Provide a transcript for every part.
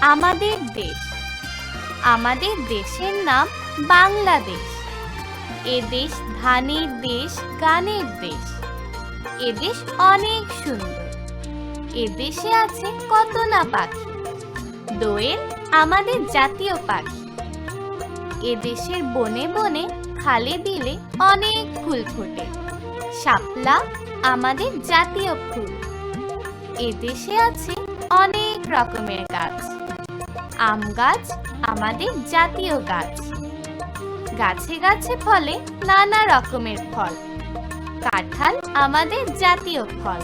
আমাদের দেশ। আমাদের দেশের নাম বাংলাদেশ। এ দেশ ধানের দেশ, গানের দেশ। এ দেশ অনেক সুন্দর। এ দেশে আছে কত না পাখি। দোয়েল আমাদের জাতীয় পাখি। এ দেশের বনে বনে খালে বিলে অনেক ফুল ফোটে। শাপলা আমাদের জাতীয় ফুল। এ দেশে আছে অনেক রকমের গাছ। আম গাছ, আমাদের জাতীয় গাছ। গাছে গাছে ফলে নানা রকমের ফল। কাঁঠাল আমাদের জাতীয় ফল।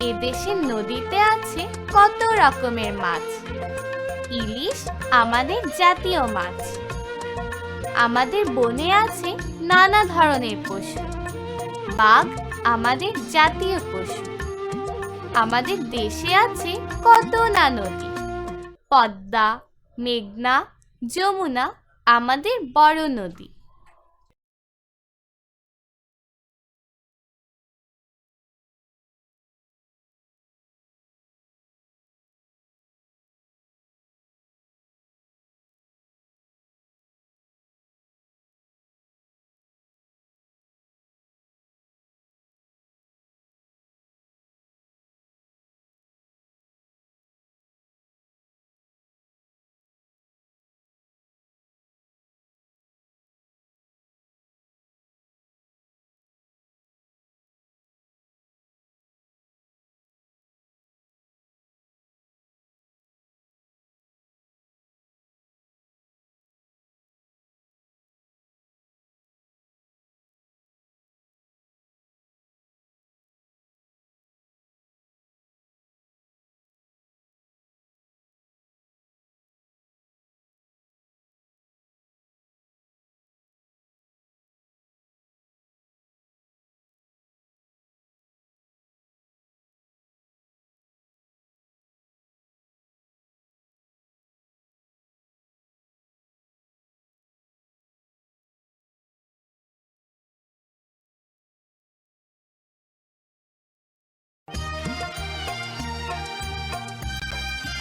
এ দেশের নদীতে আছে কত রকমের মাছ। ইলিশ আমাদের জাতীয় মাছ। আমাদের বনে আছে নানা ধরনের পশু। বাঘ আমাদের জাতীয় পশু। আমাদের দেশে আছে কত না নদী। পদ্মা মেঘনা যমুনা আমাদের বড় নদী।